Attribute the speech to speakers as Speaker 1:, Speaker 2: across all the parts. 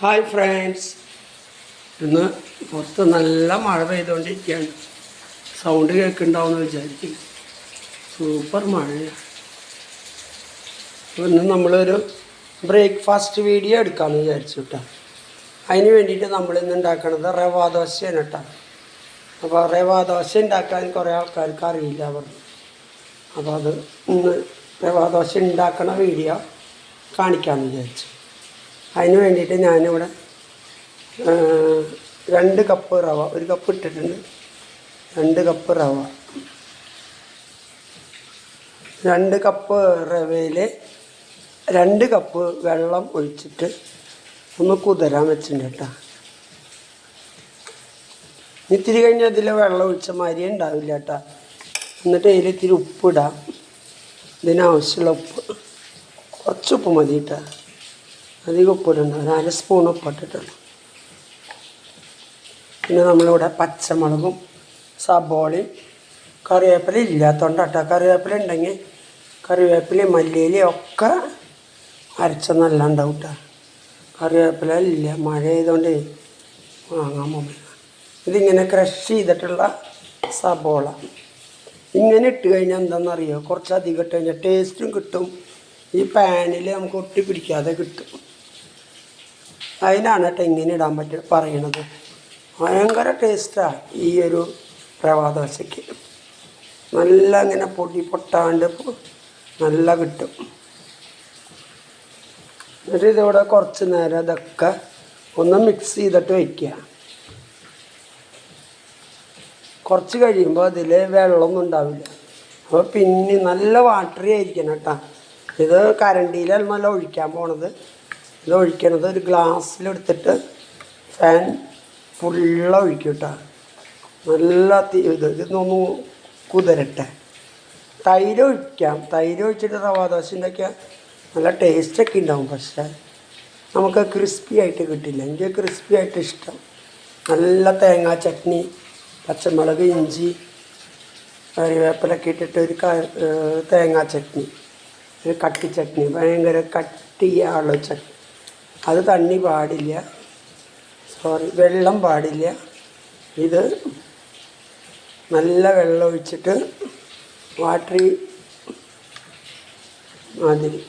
Speaker 1: Hi friends ഇന്ന് പുറത്ത് നല്ല മഴ പെയ്തുകൊണ്ടിരിക്കുകയാണ് സൗണ്ട് കേൾക്കുന്നുണ്ടാവുമെന്ന് വിചാരിക്കും സൂപ്പർ മഴയാണ് ഇന്ന് നമ്മളൊരു ബ്രേക്ക്ഫാസ്റ്റ് വീഡിയോ എടുക്കാമെന്ന് വിചാരിച്ചു കേട്ടോ അതിന് വേണ്ടിയിട്ട് നമ്മൾ ഇന്ന് ഉണ്ടാക്കണത് റവ ദോശയാണ് കേട്ടോ അപ്പോൾ റവ ദോശ ഉണ്ടാക്കാൻ കുറേ ആൾക്കാർക്ക് അറിയില്ല പറഞ്ഞു. അപ്പോൾ അത് ഇന്ന് റവ ദോശ ഉണ്ടാക്കണ വീഡിയോ കാണിക്കാമെന്ന് വിചാരിച്ചു. അതിന് വേണ്ടിയിട്ട് ഞാനിവിടെ രണ്ട് കപ്പ് റവ ഒരു കപ്പ് ഇട്ടിട്ടുണ്ട്. രണ്ട് കപ്പ് റവ. രണ്ട് കപ്പ് റവയിൽ രണ്ട് കപ്പ് വെള്ളം ഒഴിച്ചിട്ട് ഒന്ന് കുതിരാൻ വെച്ചിട്ടുണ്ട് കേട്ടോ. ഇത്തിരി കഴിഞ്ഞ് അതിൽ വെള്ളം ഒഴിച്ച മാതിരി ഉണ്ടാവില്ല കേട്ടോ. എന്നിട്ട് അതിൽ ഇത്തിരി ഉപ്പിടാം ഇതിനാവശ്യമുള്ള ഉപ്പ്. കുറച്ച് ഉപ്പ് മതി കേട്ടോ. അധികം ഉപ്പിടണ്ട അര സ്പൂൺ ഉപ്പിട്ടിട്ടുള്ളൂ പിന്നെ നമ്മളിവിടെ പച്ചമുളകും സബോളയും കറിവേപ്പില ഇല്ലാത്തതുകൊണ്ട് കേട്ടോ. കറിവേപ്പില ഉണ്ടെങ്കിൽ കറിവേപ്പില മല്ലിയിലയും ഒക്കെ അരച്ച നല്ല ഉണ്ടാവും കേട്ടോ. കറിവേപ്പില ഇല്ല. മഴ ആയതുകൊണ്ട് വാങ്ങാൻ പോകുന്നില്ല. ഇതിങ്ങനെ ക്രഷ് ചെയ്തിട്ടുള്ള സബോള. ഇങ്ങനെ ഇട്ട് കഴിഞ്ഞാൽ എന്താണെന്നറിയോ? കുറച്ച് അധികം ഇട്ട് കഴിഞ്ഞാൽ ടേസ്റ്റും കിട്ടും. ഈ പാനിൽ നമുക്ക് ഒട്ടി പിടിക്കാതെ കിട്ടും. അതിനാണ് കേട്ടോ ഇങ്ങനെ ഇടാൻ പറ്റുക പറയണത്. ഭയങ്കര ടേസ്റ്റാണ് ഈ ഒരു പ്രവാദോശയ്ക്ക് ദോശയ്ക്ക് നല്ല ഇങ്ങനെ പൊടി പൊട്ടാണ്ട് നല്ല കിട്ടും. എന്നിട്ട് ഇതിവിടെ കുറച്ച് നേരം ഇതൊക്കെ ഒന്ന് മിക്സ് ചെയ്തിട്ട് വയ്ക്കുക കുറച്ച് കഴിയുമ്പോൾ അതിൽ വെള്ളമൊന്നും ഉണ്ടാവില്ല. അപ്പോൾ പിന്നെ നല്ല വാട്ടറി ആയിരിക്കണം കേട്ടോ. ഇത് കരണ്ടിയിലല്ല ഒഴിക്കാൻ പോണത്. ഇത് ഒഴിക്കണത് ഒരു ഗ്ലാസ്സിലെടുത്തിട്ട് ഫാൻ ഫുള്ള ഒഴിക്കും കേട്ടോ നല്ല തീ ഇത് ഇതൊന്ന് കുതിരട്ടെ. തൈര് ഒഴിക്കാം തൈര് ഒഴിച്ചിട്ട് റവാ ദോശ ഉണ്ടാക്കിയാൽ നല്ല ടേസ്റ്റൊക്കെ ഉണ്ടാവും. പക്ഷേ നമുക്ക് ക്രിസ്പി ആയിട്ട് കിട്ടില്ല. എനിക്ക് ക്രിസ്പി ആയിട്ട് ഇഷ്ടം. നല്ല തേങ്ങാ ചട്നി പച്ചമുളക് ഇഞ്ചി കറിവേപ്പിലൊക്കെ ഇട്ടിട്ട് ഒരു തേങ്ങാ ചട്നി ഒരു കട്ടി ചട്നി. ഭയങ്കര കട്ടിയുള്ള ചട്നി. അത് തണ്ണി പാടില്ല. സോറി വെള്ളം പാടില്ല. ഇത് നല്ല വെള്ളം ഒഴിച്ചിട്ട് വാട്ടറി മാതിരി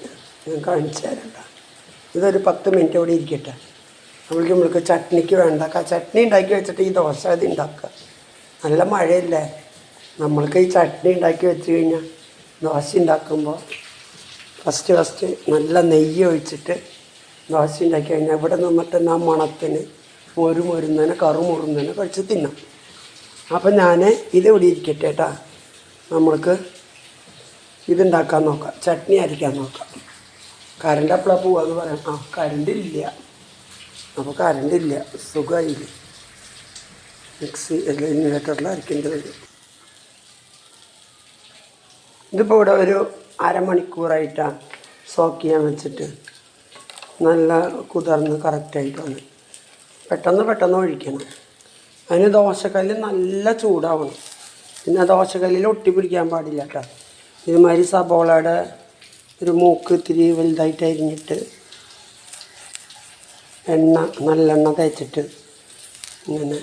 Speaker 1: ഞാൻ കാണിച്ചു തരണ്ട ഇതൊരു പത്ത് മിനിറ്റ് കൂടി ഇരിക്കട്ടെ. നമ്മൾക്ക് നമ്മൾക്ക് ചട്നിക്ക് വേണ്ട. ചട്നി ഉണ്ടാക്കി വെച്ചിട്ട് ഈ ദോശ അത് ഉണ്ടാക്കുക. നല്ല മഴയല്ലേ? നമ്മൾക്ക് ഈ ചട്നി ഉണ്ടാക്കി വെച്ച് കഴിഞ്ഞാൽ ദോശ ഉണ്ടാക്കുമ്പോൾ ഫസ്റ്റ് ഫസ്റ്റ് നല്ല നെയ്യ് ഒഴിച്ചിട്ട് ദോശ ഉണ്ടാക്കി കഴിഞ്ഞാൽ ഇവിടെ നിന്നിട്ട് ആ മണത്തിന്? ഒരു മൊരുന്നതിനെ കറു മുറുന്നതിനെ കഴിച്ച് തിന്നാം. അപ്പം ഞാൻ ഇത് ഇവിടെ ഇരിക്കട്ടെ കേട്ടാ. നമ്മൾക്ക് ഇതുണ്ടാക്കാൻ നോക്കാം. ചട്നി അരിക്കാൻ നോക്കാം. കറണ്ട് എപ്പോഴാണ് പോവാന്ന് പറയാം. ആ കറണ്ട് ഇല്ല. അപ്പോൾ കറണ്ട് ഇല്ല. സുഖമായില്ല? മിക്സി അല്ല ഇൻവേറ്ററിൽ അരിക്കേണ്ടി വരും. ഇതിപ്പോൾ ഇവിടെ ഒരു അരമണിക്കൂറായിട്ടാണ് സോക്ക് ചെയ്യാൻ വെച്ചിട്ട്. നല്ല കുതിർന്ന് കറക്റ്റായിട്ട് വന്ന് പെട്ടെന്ന് പെട്ടെന്ന് ഒഴിക്കണം. അതിന് ദോശക്കല്ല് നല്ല ചൂടാവണം. പിന്നെ ദോശക്കല്ലിൽ ഒട്ടി പിടിക്കാൻ പാടില്ല കേട്ടോ ഇതുമാതിരി സബോളയുടെ ഒരു മൂക്ക് ഇത്തിരി വലുതായിട്ട് അരിഞ്ഞിട്ട് എണ്ണ നല്ലെണ്ണ തേച്ചിട്ട് ഇങ്ങനെ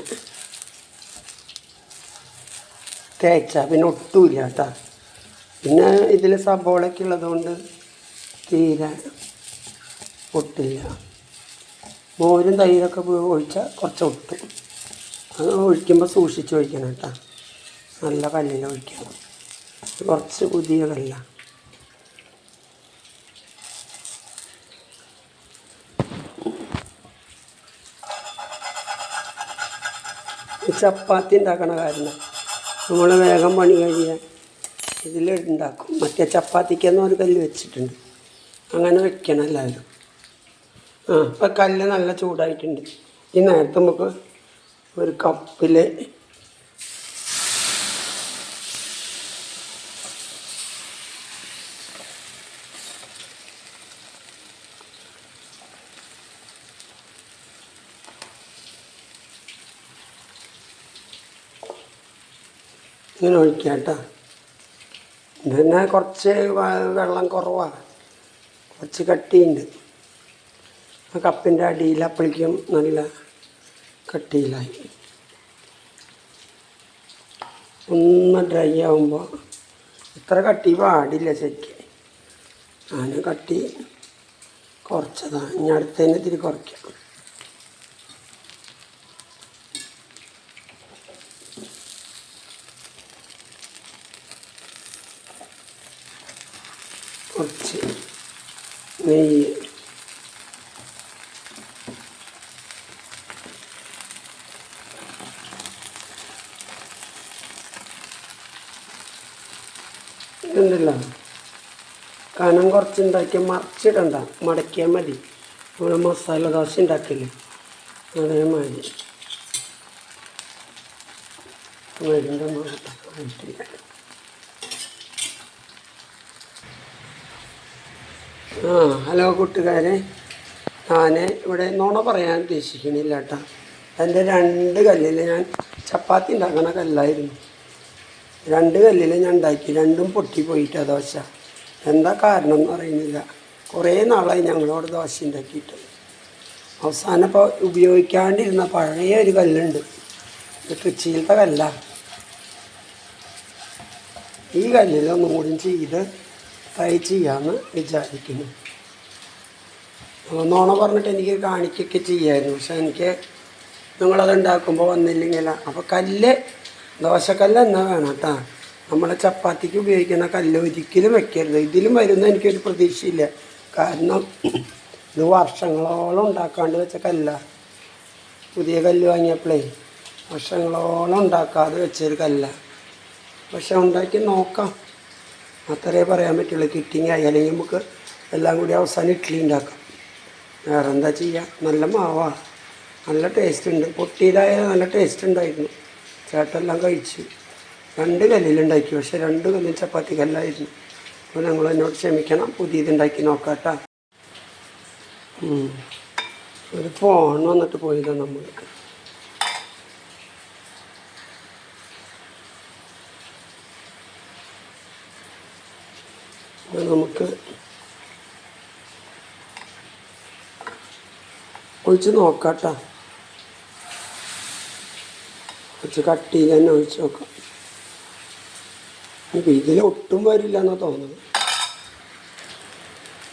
Speaker 1: തേച്ചാൽ പിന്നെ ഒട്ടുമില്ല കേട്ടോ പിന്നെ ഇതിൽ സബോളയൊക്കെ ഉള്ളതുകൊണ്ട് തീരെ ഒട്ടില്ല മോരും തൈരൊക്കെ ഒഴിച്ചാൽ കുറച്ച് ഒട്ടും. അത് ഒഴിക്കുമ്പോൾ സൂക്ഷിച്ച് ഒഴിക്കണം കേട്ടോ. നല്ല കല്ലിൽ ഒഴിക്കണം കുറച്ച് പുതിയ ചപ്പാത്തി ഉണ്ടാക്കണ കാരണം നമ്മൾ വേഗം പണി കഴിയാൻ ഇതിൽ ഉണ്ടാക്കും. മറ്റേ ചപ്പാത്തിക്കെന്ന് ഒരു കല്ല് വെച്ചിട്ടുണ്ട്. അങ്ങനെ വെക്കണം എല്ലാവരും. ആ. ഇപ്പം കല്ല് നല്ല ചൂടായിട്ടുണ്ട്. ഈ നേരത്തെ നമുക്ക് ഒരു കപ്പിൽ ഇങ്ങനെ ഒഴിക്കാം കേട്ടോ. തന്നെ കുറച്ച് വെള്ളം കുറവാണ് കുറച്ച് കട്ടിയുണ്ട്. കപ്പിന്റെ അടിയിൽ അപ്പോഴേക്കും നല്ല കട്ടിയിലായി. ഒന്ന് ഡ്രൈ ആകുമ്പോൾ ഇത്ര കട്ടി പാടില്ല ശരിക്ക്. ഞാൻ കട്ടി കുറച്ചതാണ് ഇനി അടുത്തതിനെ തിരി കുറയ്ക്കാം. കുറച്ച് നെയ്യ്. ഇതുണ്ടല്ലോ കനം കുറച്ചുണ്ടാക്കിയ മറിച്ചിടണ്ട. മടക്കിയാൽ മതി. നമ്മൾ മസാല ദോശ ഉണ്ടാക്കില്ലേ അതേമാതിരി ആ ഹലോ കൂട്ടുകാരെ. ഞാൻ ഇവിടെ നുണ പറയാൻ ഉദ്ദേശിക്കണില്ല കേട്ടോ. എന്റെ രണ്ട് കല്ലിൽ ഞാൻ ചപ്പാത്തി ഉണ്ടാക്കണ കല്ലായിരുന്നു. രണ്ട് കല്ലിൽ ഞാൻ ഉണ്ടാക്കി രണ്ടും പൊട്ടിപ്പോയിട്ടാ ദോശ. എന്താ കാരണം എന്ന് അറിയുന്നില്ല. കുറേ നാളായി ഞങ്ങളോട് ദോശ ഉണ്ടാക്കിയിട്ട്. അവസാനം ഇപ്പോൾ ഉപയോഗിക്കാണ്ടിരുന്ന പഴയ ഒരു കല്ലുണ്ട്. ഇത് കല്ല. ഈ കല്ലിൽ ഒന്നും കൂടി ചെയ്ത് ട്രൈ ചെയ്യാമെന്ന് വിചാരിക്കുന്നു. നോണ പറഞ്ഞിട്ട് എനിക്ക് കാണിക്കൊക്കെ ചെയ്യായിരുന്നു. പക്ഷെ എനിക്ക് നിങ്ങളത് ഉണ്ടാക്കുമ്പോൾ വന്നില്ലെങ്കിൽ അപ്പോൾ കല്ല് ദോശക്കല്ല് തന്നെ വേണം കേട്ടോ നമ്മളെ ചപ്പാത്തിക്ക് ഉപയോഗിക്കുന്ന കല്ല് ഒരിക്കലും വെക്കരുത്. ഇതിലും വരുന്ന എനിക്കൊരു പ്രതീക്ഷയില്ല. കാരണം ഇത് വർഷങ്ങളോളം ഉണ്ടാക്കാണ്ട് വെച്ച കല്ല. പുതിയ കല്ല് വാങ്ങിയപ്പോഴേ വർഷങ്ങളോളം ഉണ്ടാക്കാതെ വെച്ചൊരു കല്ല. പക്ഷെ ഉണ്ടാക്കി നോക്കാം. അത്രേ പറയാൻ പറ്റുള്ളൂ. കിട്ടിങ്ങി ആയി അല്ലെങ്കിൽ നമുക്ക് എല്ലാം കൂടി അവസാനം ഇഡ്ഡലി ഉണ്ടാക്കാം. വേറെ എന്താ ചെയ്യുക നല്ല മാവാ. നല്ല ടേസ്റ്റ് ഉണ്ട്. പൊട്ടിയിലായാലും നല്ല ടേസ്റ്റ് ഉണ്ടായിരുന്നു. ചേട്ടെല്ലാം കഴിച്ചു രണ്ട് കല്ലിലുണ്ടാക്കി പക്ഷെ രണ്ട് കല്ലിൽ ചപ്പാത്തി കല്ലായിരുന്നു. അപ്പോൾ ഞങ്ങൾ എന്നോട് ക്ഷമിക്കണം പുതിയതുണ്ടാക്കി നോക്കാട്ടാ. ഒരു ഫോൺ വന്നിട്ട് പോയതാണ് നമ്മൾക്ക്. നമുക്ക് ഒഴിച്ച് നോക്കാട്ടാ. കുറച്ച് കട്ടിയിൽ തന്നെ ഒഴിച്ച് നോക്കാം. ഇതിൽ ഒട്ടും വരില്ല എന്നാണ് തോന്നുന്നത്.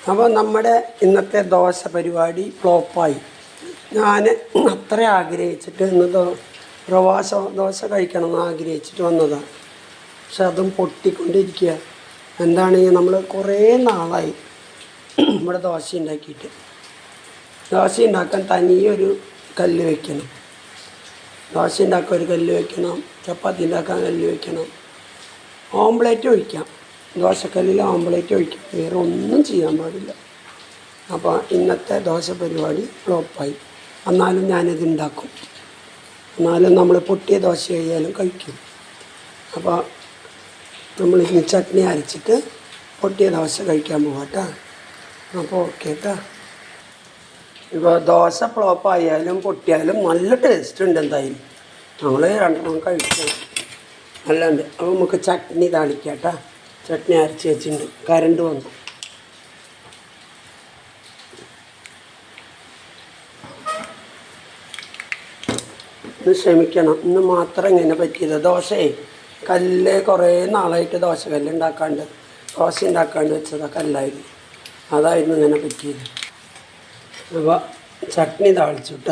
Speaker 1: അപ്പോൾ നമ്മുടെ ഇന്നത്തെ ദോശ പരിപാടി ഫ്ലോപ്പായി. ഞാൻ അത്ര ആഗ്രഹിച്ചിട്ട് ഇന്ന് പ്രവാസ ദോശ കഴിക്കണം എന്ന് ആഗ്രഹിച്ചിട്ട് വന്നതാണ് പക്ഷെ അതും പൊട്ടിക്കൊണ്ടിരിക്കുക എന്താണെങ്കിൽ നമ്മൾ കുറേ നാളായി നമ്മുടെ ദോശ ഉണ്ടാക്കിയിട്ട്. ദോശ ഉണ്ടാക്കാൻ തനിയൊരു കല്ല് വെക്കണം. ദോശ ഉണ്ടാക്കാൻ ഒരു കല്ല് വയ്ക്കണം ചപ്പാത്തി ഉണ്ടാക്കാൻ കല്ല് വയ്ക്കണം. ഓംപ്ലേറ്റ് ഒഴിക്കാം. ദോശക്കല്ലിൽ ഓംപ്ലേറ്റ് ഒഴിക്കാം. വേറെ ഒന്നും ചെയ്യാൻ പാടില്ല. അപ്പോൾ ഇന്നത്തെ ദോശ പരിപാടി ഫ്ലോപ്പായി. എന്നാലും ഞാനിത് ഉണ്ടാക്കും. എന്നാലും നമ്മൾ പൊട്ടിയ ദോശ കഴിയാലും കഴിക്കും. അപ്പോൾ നമ്മൾ ഇനി ചട്നി അരച്ചിട്ട് പൊട്ടിയ ദോശ കഴിക്കാൻ പോകാം അപ്പോൾ ഓക്കെ കേട്ടോ ഇപ്പോൾ ദോശ ഫ്ലോപ്പായാലും പൊട്ടിയാലും നല്ല ടേസ്റ്റ് ഉണ്ട് എന്തായാലും. നമ്മൾ രണ്ടെണ്ണം കഴിക്കാം നല്ലുണ്ട്. അപ്പോൾ നമുക്ക് ചട്നി താളിക്കാട്ടാ. കേട്ടോ ചട്നി അരച്ച് വെച്ചിട്ടുണ്ട്. കരണ്ട് വന്നു. ഇന്ന് ക്ഷമിക്കണം. ഇന്ന് മാത്രം ഇങ്ങനെ പറ്റിയത്. ദോശയെ കല്ല് കുറേ നാളായിട്ട് ദോശ കല്ല് ഉണ്ടാക്കാണ്ട് ദോശ ഉണ്ടാക്കാണ്ട് വെച്ചതാ കല്ലായിരുന്നു. അതായിരുന്നു ഇങ്ങനെ പറ്റിയത്. അപ്പോൾ ചട്നി താളിച്ചിട്ട.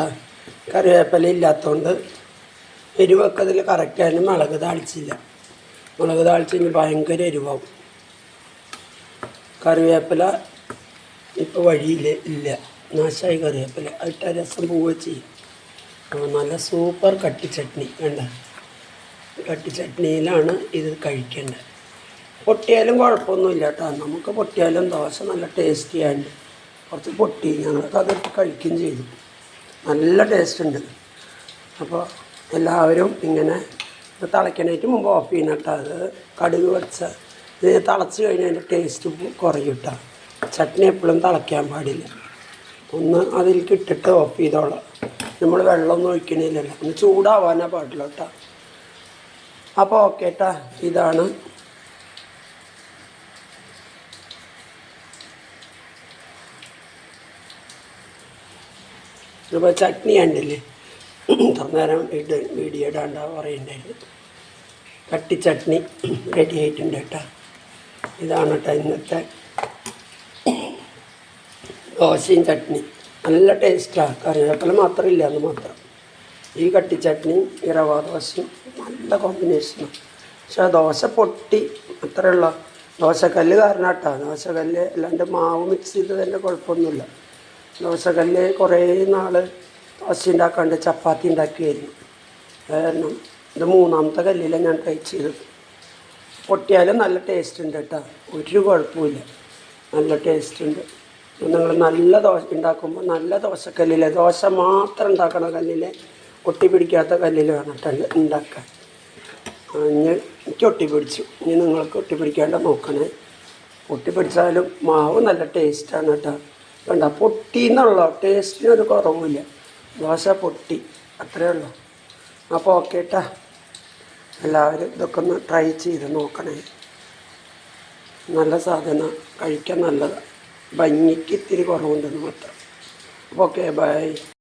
Speaker 1: കറിവേപ്പില ഇല്ലാത്തതുകൊണ്ട് എരിവൊക്കെ അതിൽ കറക്റ്റായിരുന്നു മുളക് താളിച്ചില്ല. മുളക് താളിച്ച് ഭയങ്കര എരിവാകും കറിവേപ്പില ഇപ്പോൾ വഴിയിൽ ഇല്ല. നാശമായി കറിവേപ്പില. ഇട്ട രസം പോവുക ചെയ്യും. നല്ല സൂപ്പർ കട്ടി ചട്നി വേണ്ട കട്ടി ചട്നിയിലാണ് ഇത് കഴിക്കേണ്ടത്. പൊട്ടിയാലും കുഴപ്പമൊന്നുമില്ല കേട്ടോ നമുക്ക് പൊട്ടിയാലും ദോശ നല്ല ടേസ്റ്റി ആയിട്ട് കുറച്ച് പൊട്ടി ഞങ്ങൾക്ക് അതെടുത്ത് കഴിക്കുകയും ചെയ്തു. നല്ല ടേസ്റ്റ് ഉണ്ട്. അപ്പോൾ എല്ലാവരും ഇങ്ങനെ ഇത് തിളയ്ക്കണേറ്റ് മുമ്പ് ഓഫ് ചെയ്യണം കേട്ടോ. അത് കടുക് വെച്ച ഇത് തിളച്ച് കഴിഞ്ഞാൽ അതിന്റെ ടേസ്റ്റ് കുറയും കേട്ടോ. ചട്നി എപ്പോഴും തിളയ്ക്കാൻ പാടില്ല. ഒന്ന് അതിലേക്ക് ഇട്ടിട്ട് ഓഫ് ചെയ്തോളാം. നമ്മൾ വെള്ളമൊന്നും ഒഴിക്കണില്ലല്ലോ. ഒന്ന് ചൂടാവാനാണ് പാടില്ല കേട്ടോ. അപ്പോൾ ഓക്കെ കേട്ടാ ഇതാണ് ഇപ്പോൾ ചട്നി ഉണ്ടല്ലേ തന്നേരം ഇട്ട് ഇട് വീഡിയോ ഇടാണ്ട പറയുന്നുണ്ടായിരുന്നു കട്ടി ചട്നി റെഡി ആയിട്ടുണ്ട് കേട്ടോ. ഇതാണ് കേട്ടോ ഇന്നത്തെ ദോശയും ചട്നി. നല്ല ടേസ്റ്റാണ് കറിവേപ്പില മാത്രമില്ല അത് മാത്രം. ഈ കട്ടി ചട്നിയും ഈ റവ ദോശയും നല്ല കോമ്പിനേഷനാണ് പക്ഷേ ദോശ പൊട്ടി. അത്രയുള്ള ദോശക്കല്ല് കാരണം കേട്ടോ ദോശക്കല്ല് അല്ലാണ്ട് മാവ് മിക്സ് ചെയ്ത് തന്നെ കുഴപ്പമൊന്നുമില്ല. ദോശക്കല്ല് കുറേ നാൾ ദോശ ഉണ്ടാക്കാണ്ട് ചപ്പാത്തി ഉണ്ടാക്കിയായിരുന്നു. കാരണം ഇത് മൂന്നാമത്തെ കല്ലിലാണ് ഞാൻ ട്രൈ ചെയ്തത് പൊട്ടിയാലും നല്ല ടേസ്റ്റ് ഉണ്ട് കേട്ടോ. ഒരു കുഴപ്പമില്ല നല്ല ടേസ്റ്റ് ഉണ്ട്. നിങ്ങൾ നല്ല ദോശ ഉണ്ടാക്കുമ്പോൾ നല്ല ദോശക്കല്ലിലെ ദോശ മാത്രം ഉണ്ടാക്കണ കല്ലിലെ ഒട്ടി പിടിക്കാത്ത കല്ലിൽ വേണം ഉണ്ടാക്കാൻ ഞാൻ എനിക്ക് ഒട്ടി പിടിച്ചു. ഇനി നിങ്ങൾക്ക് ഒട്ടി പിടിക്കാണ്ട് നോക്കണേ. ഒട്ടി പിടിച്ചാലും മാവ് നല്ല ടേസ്റ്റാണ് കേട്ടോ. കണ്ട പൊട്ടി എന്നുള്ള ടേസ്റ്റിനൊരു കുറവുമില്ല. ദോശ പൊട്ടി. അത്രയേ ഉള്ളൂ. അപ്പോൾ ഓക്കെ കേട്ടാ എല്ലാവരും ഇതൊക്കെ ഒന്ന് ട്രൈ ചെയ്ത് നോക്കണേ. നല്ല സാധനം. കഴിക്കാൻ നല്ലതാണ് ഭംഗിക്ക് ഇത്തിരി കുറവുണ്ടെന്ന് മാത്രം. Okay bye.